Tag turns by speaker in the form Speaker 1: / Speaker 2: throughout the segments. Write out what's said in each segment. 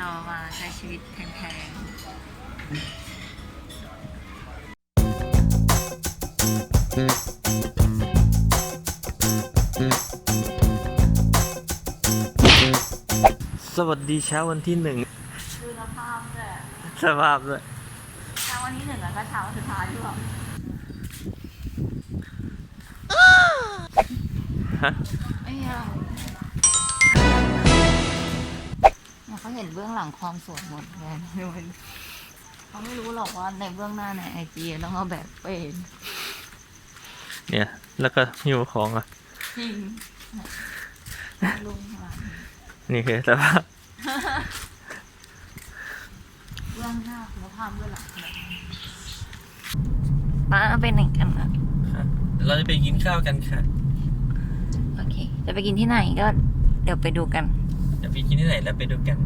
Speaker 1: เรามาใช้ชีวิตแพง
Speaker 2: สวัสดีเช้าวันที่หนึ่ง
Speaker 1: ๆดูสภาพด้วย
Speaker 2: สภาพเลย
Speaker 1: เช้าวันที่หนึ่งแล้วก็เช้าวันสุดท้ายด้วย
Speaker 2: ฮะ
Speaker 1: ไอ้ยาเนี่ย เขาเห็นเบื้องหลังความสวยหมดเลยดูมันเขาไม่รู้หรอกว่าในเบื้องหน้าในไอจีต้องเอาแบบเป็น
Speaker 2: เนี่ย แล้วก็หิวของอะ
Speaker 1: จริงลุงหลัง
Speaker 2: นี่คือสภาพ
Speaker 1: เบื้องหน้าคุณภาพเบื้องหลังป้าเป็นไหนกันอะ
Speaker 2: เราจะไปกินข้าวกันค่ะ
Speaker 1: โอเค จะไปกินที่ไหนก็เดี๋ยวไปดูกัน
Speaker 2: จะไป กินที่ไหนแล้วไปดูกัน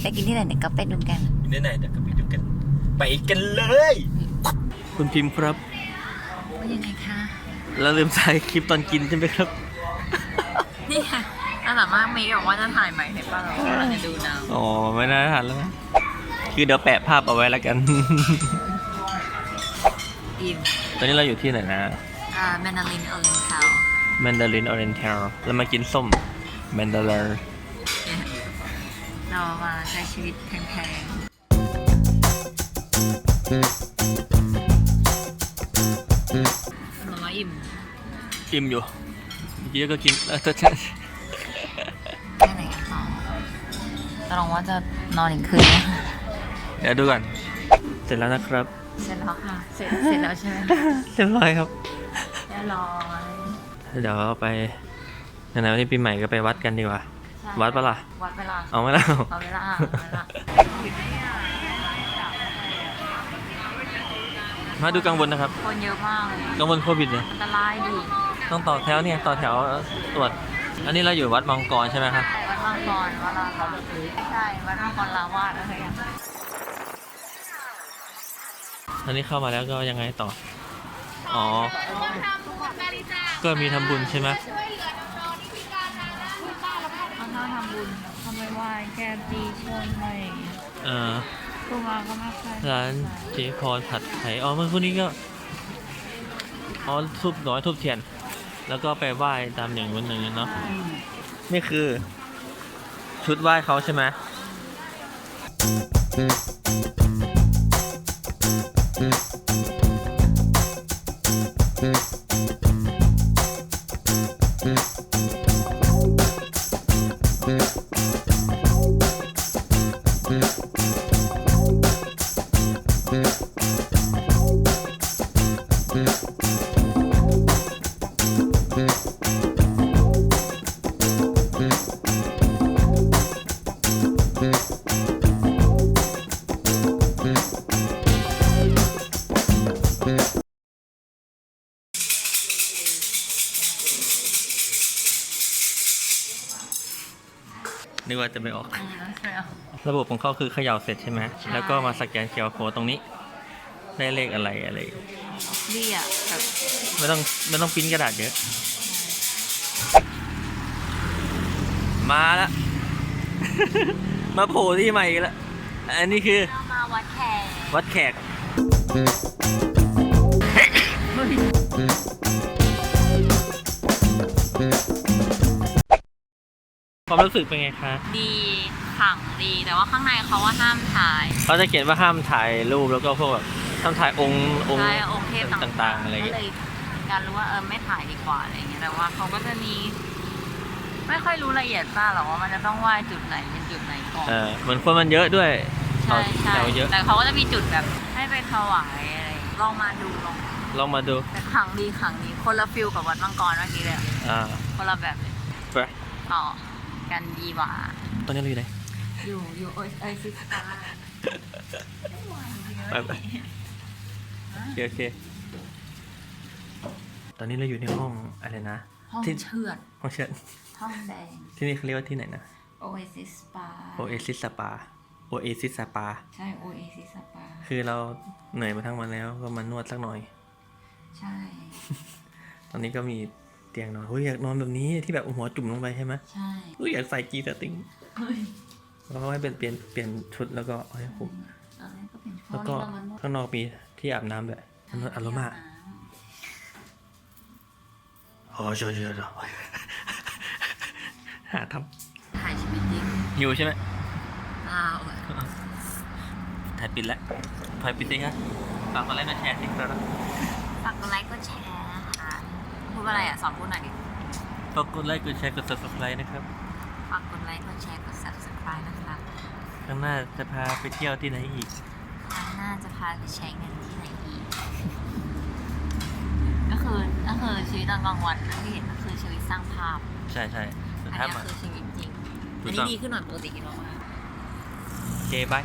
Speaker 1: ไปกินที่ไหนเดี๋ยวก็ไปดูกัน
Speaker 2: กินที่ไหนเดี๋ยวก็ไปดูกัน ไปกันเลย คุณพิมพ์ครับ
Speaker 1: ว่ายังไงคะ
Speaker 2: เราลืมถ่ายคลิปตอนกินใช่ไหมครับ
Speaker 1: นี่ค่ะอาสามารถมีบอกว่าจะถ่ายใหม่ให้ป้าเราเราจะดูนะ
Speaker 2: อ๋อไม่น่าทันแล้วนะคือเดี๋ยวแปะภาพเอาไว้แล้วกัน
Speaker 1: อิ่ม
Speaker 2: ตอนนี้เราอยู่ที่ไหนนะ
Speaker 1: อ่าแมนดารินเออร์ลินคาว
Speaker 2: แมนดารินออเรนเทลเรามากินส้มแมนดาริน
Speaker 1: เรามาใช้ชีวิตแพงๆหนูว่าอิ่ม
Speaker 2: อิ่มอยู่เมื่อกี้ก็กินเออ
Speaker 1: แค่ไหนกันต่อจะลองว่าจะนอนอีกคืนไหม
Speaker 2: เดี๋ยวดูก่อนเสร็จแล้วนะครับ
Speaker 1: เสร็จแล้วค่ะ เสร็จเสร็จแล้วใช่ไหม
Speaker 2: เรียบร้อยครับ
Speaker 1: เรียบร้อย
Speaker 2: เดี๋ยวไปไหนๆวันนี้ปีใหม่ก็ไปวัดกันดีกว่า
Speaker 1: ใช่
Speaker 2: วัดปะล่ะ
Speaker 1: วัดเวลา
Speaker 2: เอาไหมล่ะ
Speaker 1: เอาเวลาเอาเวลา
Speaker 2: มาดูกังวลนะครับ
Speaker 1: คนเยอะมากเลย
Speaker 2: กังวลโควิดเนี่ย
Speaker 1: อันตรายดิ
Speaker 2: ต้องต่อแถวเนี่ย ต่อแถวตรวจ อันนี้เราอยู่วัดมังกรใช่ไหมครับ
Speaker 1: ใช่วัดมังกรวัดลาวาใช่ วัดมังกรลาวาดอะไรอย่างเงี้ย
Speaker 2: อันนี้เข้ามาแล้วก็ยังไงต่อ อ๋อ ก็มีทำบุญใช่ไหม
Speaker 1: เขาชอ บทำบุญทำไม่ไหวแก้ปีชนอะไรอย่างเงี้ย
Speaker 2: เอ่อ
Speaker 1: ครูมาก็ไม่ค่อย
Speaker 2: ร้านเจพรผัดไทยอ๋อเมื่อพวกนี้ก็อ๋อทุบน้อยทุบเทียน แล้วก็ไปไหว้ตามอย่างนู้นอย่างนี้เนาะ นี่คือชุดไหว้เขาใช่ไหม นึกว่าจะไม่ออก
Speaker 1: อืมใช่เอา
Speaker 2: ระบบของเขาคือเขย่าเสร็จใช่ไหม แล้วก็มาสแกนเคอร์โคตรงนี้ ได้เลขอะไรอะไร
Speaker 1: ดีอะแบบ
Speaker 2: ไม่ต้องไม่ต้องปริ้นกระดาษเยอะ มาแล้วมาโผล่ที่ใหม่อีกแล้วอันนี้คือ
Speaker 1: เรามาวัดแขก
Speaker 2: วัดแขก ความรู้สึกเป็นไงคะ
Speaker 1: ดีขังดีแต่ว่าข้างในเขาว่าห้ามถ่าย
Speaker 2: เขาจะเขียนว่าห้ามถ่ายรูปแล้วก็พวกแบบห้ามถ่ายองค์องค์
Speaker 1: ใช่องค์เทพ
Speaker 2: ต่างๆอะไรอย่าง
Speaker 1: ก็
Speaker 2: เงี้ย
Speaker 1: เลยการรู้ว่าเออไม่ถ่ายดีกว่าอะไรอย่างเงี้ยแต่ว่าเขาก็จะมี ไม่ค่อยรู้ละเอียดมากหรอกว่ามันจะต้องไหว้จุดไหนเป็นจุดไหนก่อน
Speaker 2: เออเหมือนคนมันเยอะด้วย
Speaker 1: ใช่ใช่
Speaker 2: แถวเยอะ
Speaker 1: แต่เขาก็จะมีจุดแบบให้ไปถวายอะไรอย่างเงี้ยลองมาดูลอง
Speaker 2: ลองมาดู
Speaker 1: แต่ขังดีขังดีคนละฟิลกับวัดมังกรเมื่อกี้เลยอะ
Speaker 2: อ่า
Speaker 1: คนละแบบเลย
Speaker 2: ไป
Speaker 1: ต่อ กันดีกว่า
Speaker 2: ตอนนี้เราอยู่ไหน
Speaker 1: อยู่อยู่เอไอซิสตา
Speaker 2: ไปไป โอเคโอเค ตอนนี้เราอยู่ในห้องอะไรนะ
Speaker 1: ห้อง
Speaker 2: ที่
Speaker 1: เชือด
Speaker 2: ห้องเชิญ
Speaker 1: ห้องแดง
Speaker 2: ที่นี่เขาเรียกว่าที่ไหนนะ
Speaker 1: โอเอซิสปา
Speaker 2: โอเอซิสสปาโอเอซิสสปา
Speaker 1: ใช่โอเอซิสปา
Speaker 2: คือเราเหนื่อยมาทั้งวันแล้วก็มานวดสักหน่อย
Speaker 1: ใช่
Speaker 2: ตอนนี้ก็มี เตียงนอนเฮ้ยอยากนอนแบบนี้ที่แบบหัวจุ่มลงไปใช่ไหม
Speaker 1: ใช่
Speaker 2: เฮ้ยอยากใส่กีสติง
Speaker 1: เฮ้ย
Speaker 2: แล้วก็ให้เป็นเปลี่ยนเปลี่ยนชุดแล้วก็เอาให้ผม
Speaker 1: เออก็เป็น
Speaker 2: แล้วก็ข้างนอกมีที่อาบน้ำด้วยอันนั้นอารมาโอ้เชียวเชียวเชียวหาท
Speaker 1: ถ่ายชีวิตจริงำ
Speaker 2: หิวใช่ไหม
Speaker 1: อ้าว
Speaker 2: ถ่ายปิดแล้วถ่ายปิดสิครับฝากกดไลค์กดแชร์สิครับ
Speaker 1: ฝากกดไลค์กดแชร์นะคะ พูดว่าอะไรอะ สอนพูดหน่อยดิ
Speaker 2: ฝากกดไลค์กดแชร์กด subscribe นะครับ
Speaker 1: ฝากกดไลค์กดแชร์กด subscribe นะคะ
Speaker 2: ข้างหน้าจะพาไปเที่ยวที่ไหนอีก
Speaker 1: ครั้งหน้าจะพาไปใช้เงินที่ไหนอีก ก็คือก็คือชีวิตตอนกลางวันนะที่เห็นก็คือชีวิตสร้างภาพ
Speaker 2: ใช่ใช่แต่
Speaker 1: อัน
Speaker 2: ถ้า
Speaker 1: นี้
Speaker 2: มา
Speaker 1: คือชีวิตจริง
Speaker 2: ถู
Speaker 1: อั
Speaker 2: ก
Speaker 1: น
Speaker 2: ต้
Speaker 1: นี้
Speaker 2: อง
Speaker 1: ดีขึ้นหน่อยปกติกินเรามาก
Speaker 2: โอเคบาย